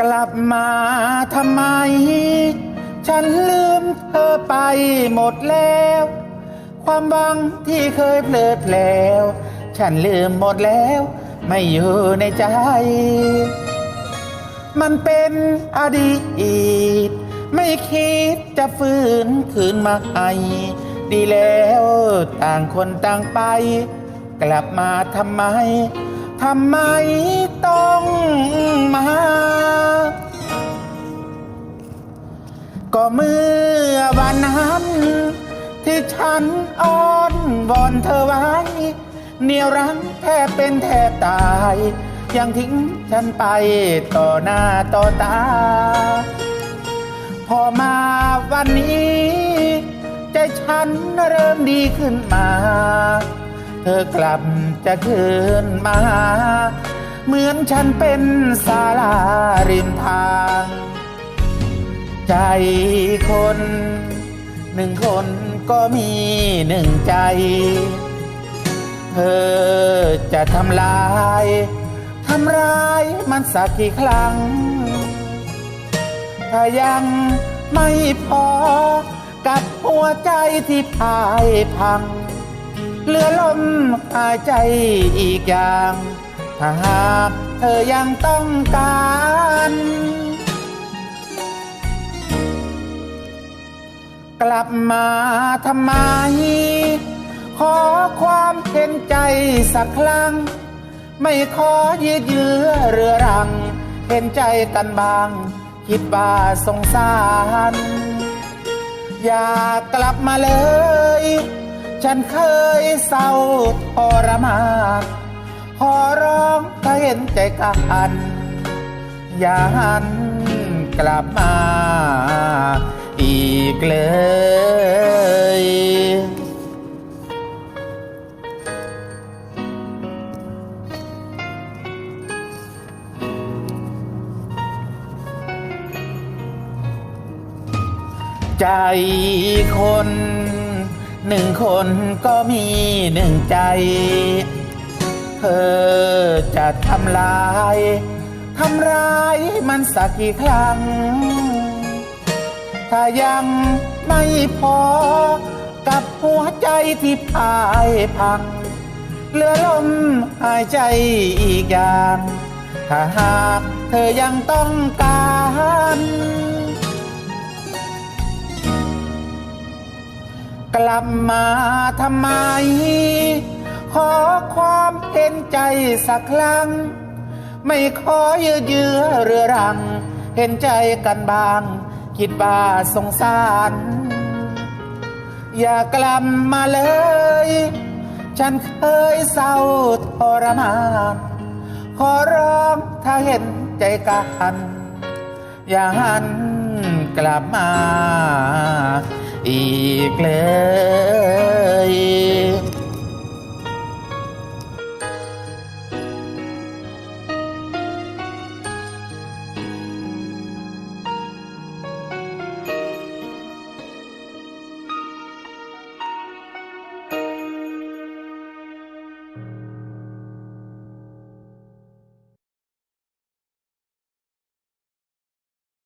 กลับมาทำไม ฉันลืมเธอไปหมดแล้ว ความหวังที่เคยเพลิดเพลวฉันลืมหมดแล้ว ไม่อยู่ในใจ มันเป็นอดีต ไม่คิดจะฟื้นคืนมาให้ดีแล้วต่างคนต่างไป กลับมาทำไมทำไมต้อง ก็เมื่อวันนั้น ที่ฉันอ้อนวอนเธอไว้ เนียวรั้งแทบเป็นแทบตาย ยังทิ้งฉันไปต่อหน้าต่อตา พอมาวันนี้ ใจฉันเริ่มดีขึ้นมา เธอกลับจะคืนมา เหมือนฉันเป็นศาลาริมทาง ใจคน หนึ่งคนก็มีหนึ่งใจ เธอจะทำลายทำร้ายมันสักกี่ครั้ง ถ้ายังไม่พอกับหัวใจที่พายพัง เหลือลมหายใจอีกอย่าง ถ้าหากเธอยังต้องการ กลับมาทำไม ขอความเห็นใจสักครั้ง ไม่ขอยืดเยื้อเรือรัง เห็นใจกันบาง คิดว่าสงสาร อยากกลับมาเลย ฉันเคยเศร้าทรมานขอร้องถ้าเห็นใจกัน อย่าหันกลับมา อีกเลย ใจคนหนึ่งคนก็มีหนึ่งใจ เธอจะทำลาย ทำร้ายมันสักกี่ครั้ง ถ้ายังไม่พอ กับหัวใจที่พายพังเหลือลมหายใจอีกอย่าง ถ้าหากเธอยังต้องการกลับมาทำไม ขอความเห็นใจสักครั้ง ไม่ขอยืดเยื้อเรือรัง เห็นใจกันบ้าง คิดว่าสงสาร อย่ากลับมาเลย ฉันเคยเศร้าทรมาน ขอร้องถ้าเห็นใจกัน อย่าหันกลับมา อีกเลย